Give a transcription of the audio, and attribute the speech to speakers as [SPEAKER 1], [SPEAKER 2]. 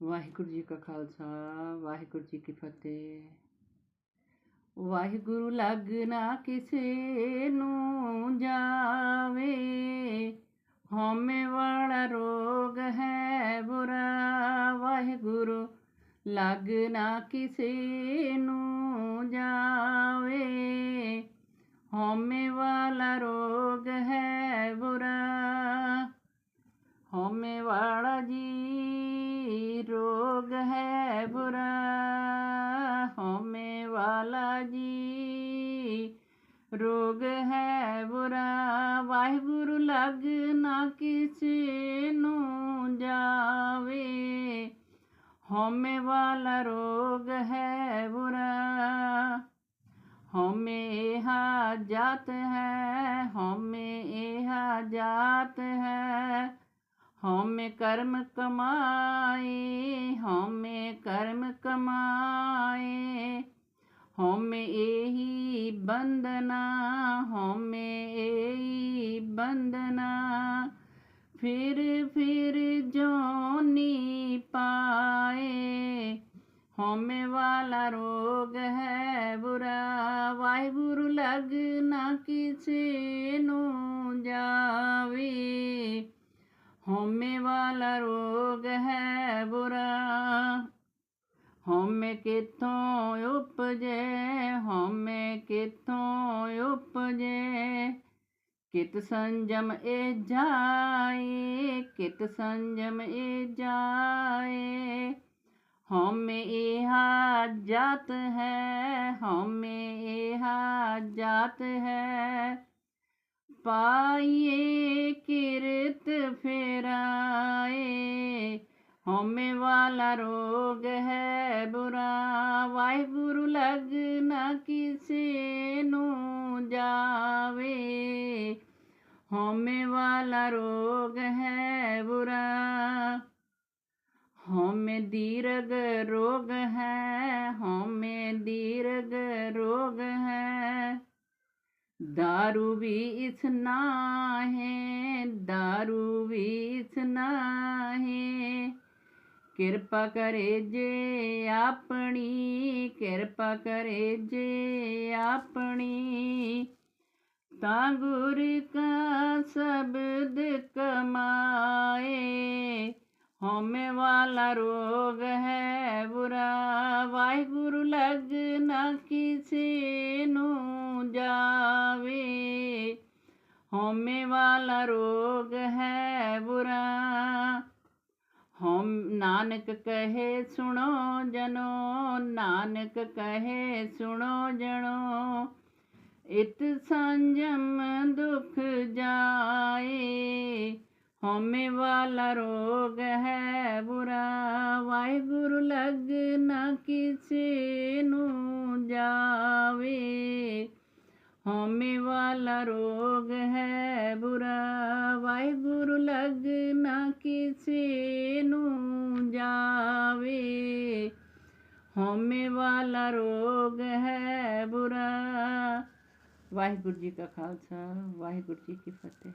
[SPEAKER 1] ਵਾਹਿਗੁਰੂ ਜੀ ਕਾ ਖਾਲਸਾ ਵਾਹਿਗੁਰੂ ਜੀ ਕੀ ਫਤਿਹ ਵਾਹਿਗੁਰੂ ਲੱਗ ਨਾ ਕਿਸੇ ਨੂੰ ਜਾਵੇ ਹਉਮੈ ਵਾਲਾ ਰੋਗ ਹੈ ਬੁਰਾ ਵਾਹਿਗੁਰੂ ਲੱਗ ਨਾ ਕਿਸੇ ਨੂੰ ਜਾਵੇ ਹਉਮੈ ਵਾਲਾ ਰੋਗ ਹੈ ਬੁਰਾ ਹਉਮੈ ਵਾਲਾ ਜੀ रोग है बुरा होमे वाला जी। रोग है बुरा, वाहगुरु लग ना किसी जावे। होमे वाला रोग है बुरा होमे यहा जात है हमें यह जात हमें कर्म कमाए, हमें कर्म कमाए। हम यही बंदना, हमें यही बंदना। फिर फिर जोनी पाए, होमे वाला रोग है बुरा। वाहगुरु लगना लग ना किसी ਬੁਰਾ ਹਉਮੈ ਕਿਥੋਂ ਉਪਜੇ ਹਉਮੈ ਕਿਥੋਂ ਉਪਜੇ ਕਿਤ ਸੰਜਮ ਏ ਜਾਏ ਕਿਤ ਸੰਜਮ ਏ ਜਾਏ ਹਉਮੈ ਇਹਾ ਜਾਤ ਹੈ ਹਉਮੈ ਇਹਾ ਜਾਤ ਹੈ ਪਾਈਏ ਕਿਰਤ ਫੇਰਾਏ होमे वाला रोग है बुरा। वाहगुरु लग न किसे नु जावे। होमे वाला रोग है बुरा। होमे दीर्घ रोग है, होमे दीर्घ रोग है। दारू भी इस ना है ਕਿਰਪਾ ਕਰੇ ਜੇ ਆਪਣੀ, ਕਿਰਪਾ ਕਰੇ ਜੇ ਆਪਣੀ। ਤਾਂ ਗੁਰ ਕਾ ਸ਼ਬਦ ਕਮਾਏ ਹਉਮੈ ਵਾਲਾ ਰੋਗ ਹੈ ਬੁਰਾ। ਵਾਹਿਗੁਰੂ ਲਗ ਨਾ ਕਿਸੇ ਨੂੰ ਜਾਵੇ, ਹਉਮੈ ਵਾਲਾ ਰੋਗ ਹੈ ਬੁਰਾ। ਹਉਮ ਨਾਨਕ ਕਹੇ ਸੁਣੋ ਜਨੋ, ਨਾਨਕ ਕਹੇ ਸੁਣੋ ਜਣੋ ਇਤ ਸੰਜਮ ਦੁਖ ਜਾਏ, ਹਉਮੈ ਵਾਲਾ ਰੋਗ ਹੈ ਬੁਰਾ। ਵਾਹਿਗੁਰੂ ਲਗ ਨਾ ਕਿਸੇ ਨੂੰ ਜਾਵੇ, ਹਉਮੈ ਵਾਲਾ ਰੋਗ ਹੈ ਬੁਰਾ। ਵਾਹਿਗੁਰੂ ਲਗ ਨਾ ਕਿਸੇ ਨੂੰ ਜਾਵੇ ਹਉਮੈ ਵਾਲਾ ਰੋਗ ਹੈ ਬੁਰਾ ਵਾਹਿਗੁਰੂ ਜੀ ਕਾ ਖਾਲਸਾ ਵਾਹਿਗੁਰੂ ਜੀ ਕੀ ਫਤਿਹ